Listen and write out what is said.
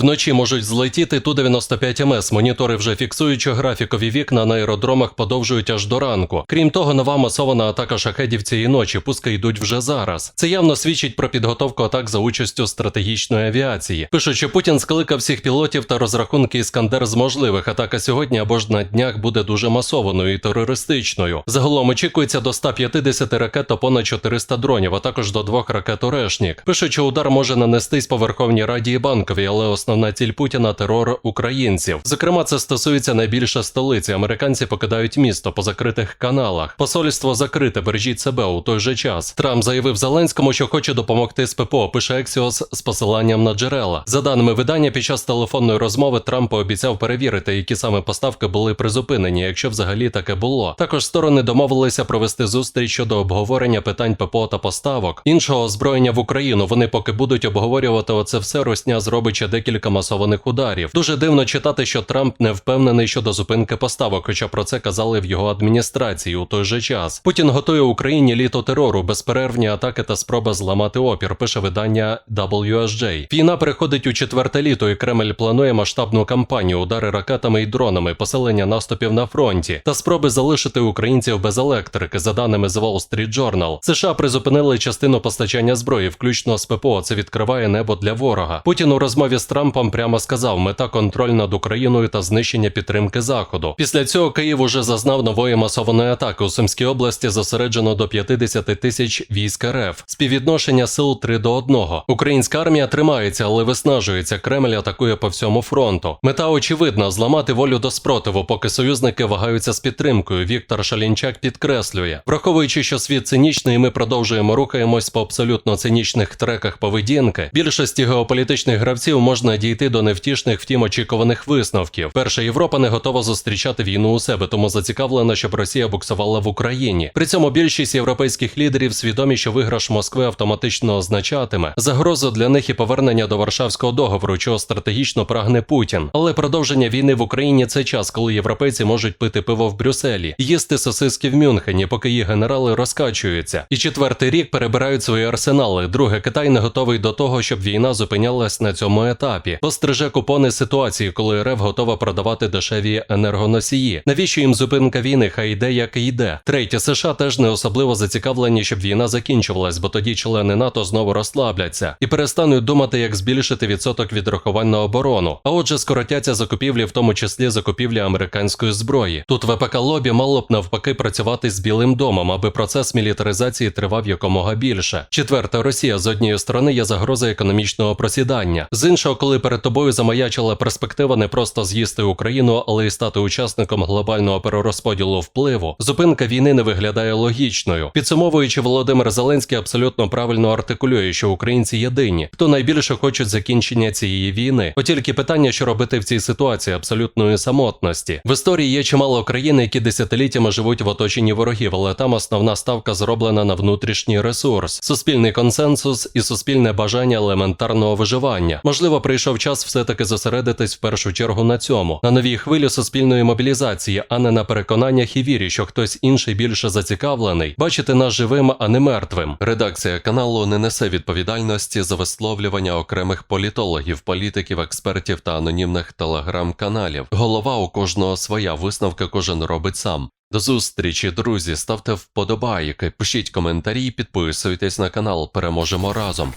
Вночі можуть злетіти Ту-95 МС. Монітори вже фіксують, що графікові вікна на аеродромах подовжують аж до ранку. Крім того, нова масована атака шахедів цієї ночі. Пуски йдуть вже зараз. Це явно свідчить про підготовку атак за участю стратегічної авіації. Пишуть, що Путін скликав всіх пілотів та розрахунки Іскандер з можливих. Атака сьогодні або ж на днях буде дуже масованою і терористичною. Загалом очікується до 150 ракет та понад 400 дронів, а також до двох ракет Орешнік. Пишуть, що удар може нанестись по Верховній Раді і банковій, але основна ціль Путіна терор українців. Зокрема, це стосується найбільше столиці. Американці покидають місто по закритих каналах. Посольство закрите, бережіть себе у той же час. Трамп заявив Зеленському, що хоче допомогти з ППО. Пише Ексіос з посиланням на джерела. За даними видання, під час телефонної розмови Трамп пообіцяв перевірити, які саме поставки були призупинені, якщо взагалі таке було. Також сторони домовилися провести зустріч щодо обговорення питань ППО та поставок іншого озброєння в Україну. Вони поки будуть обговорювати оце все. Росня зробить ще декілька масованих ударів. Дуже дивно читати, що Трамп не впевнений щодо зупинки поставок, хоча про це казали в його адміністрації у той же час. Путін готує Україні літо терору, безперервні атаки та спроба зламати опір. Пише видання WSJ. Війна переходить у четверте літо, і Кремль планує масштабну кампанію, удари ракетами і дронами, поселення наступів на фронті та спроби залишити українців без електрики. За даними з Wall Street Journal, США призупинили частину постачання зброї, включно з ППО. Це відкриває небо для ворога. Путін у розмові з Трампом прямо сказав: мета контроль над Україною та знищення підтримки Заходу. Після цього Київ уже зазнав нової масованої атаки. У Сумській області зосереджено до 50 тисяч військ РФ. Співвідношення сил 3 до 1. Українська армія тримається, але виснажується. Кремль атакує по всьому фронту. Мета очевидна зламати волю до спротиву, поки союзники вагаються з підтримкою. Віктор Шалінчак підкреслює, враховуючи, що світ цинічний, ми продовжуємо рухаємось по абсолютно цинічних треках поведінки. Більшості геополітичних гравців можна дійти до невтішних, втім очікуваних висновків. Перша Європа не готова зустрічати війну у себе, тому зацікавлена, щоб Росія буксувала в Україні. При цьому більшість європейських лідерів свідомі, що виграш Москви автоматично означатиме загрозу для них і повернення до Варшавського договору, чого стратегічно прагне Путін. Але продовження війни в Україні це час, коли європейці можуть пити пиво в Брюсселі, їсти сосиски в Мюнхені, поки їх генерали розкачуються. І четвертий рік перебирають свої арсенали. Друге, Китай не готовий до того, щоб війна зупинялась на цьому етапі. Постриже купони ситуації, коли РФ готова продавати дешеві енергоносії. Навіщо їм зупинка війни? Хай йде як йде. Третє, США теж не особливо зацікавлені, щоб війна закінчувалась, бо тоді члени НАТО знову розслабляться і перестануть думати, як збільшити відсоток відрахувань на оборону. А отже, скоротяться закупівлі, в тому числі закупівлі американської зброї. Тут ВПК лобі мало б навпаки працювати з Білим домом, аби процес мілітаризації тривав якомога більше. Четверте, Росія з однієї сторони є загроза економічного просідання. З іншого, коли перед тобою замаячила перспектива не просто з'їсти Україну, але й стати учасником глобального перерозподілу впливу, зупинка війни не виглядає логічною. Підсумовуючи, Володимир Зеленський абсолютно правильно артикулює, що українці єдині, хто найбільше хочуть закінчення цієї війни. От тільки питання, що робити в цій ситуації абсолютної самотності. В історії є чимало країн, які десятиліттями живуть в оточенні ворогів, але там основна ставка зроблена на внутрішній ресурс, суспільний консенсус і суспільне бажання елементарного виживання. Можливо, прийшов час все-таки зосередитись в першу чергу на цьому, на новій хвилі суспільної мобілізації, а не на переконаннях і вірі, що хтось інший більше зацікавлений, бачити нас живим, а не мертвим. Редакція каналу не несе відповідальності за висловлювання окремих політологів, політиків, експертів та анонімних телеграм-каналів. Голова у кожного своя висновки кожен робить сам. До зустрічі, друзі. Ставте вподобайки, пишіть коментарі, підписуйтесь на канал. Переможемо разом.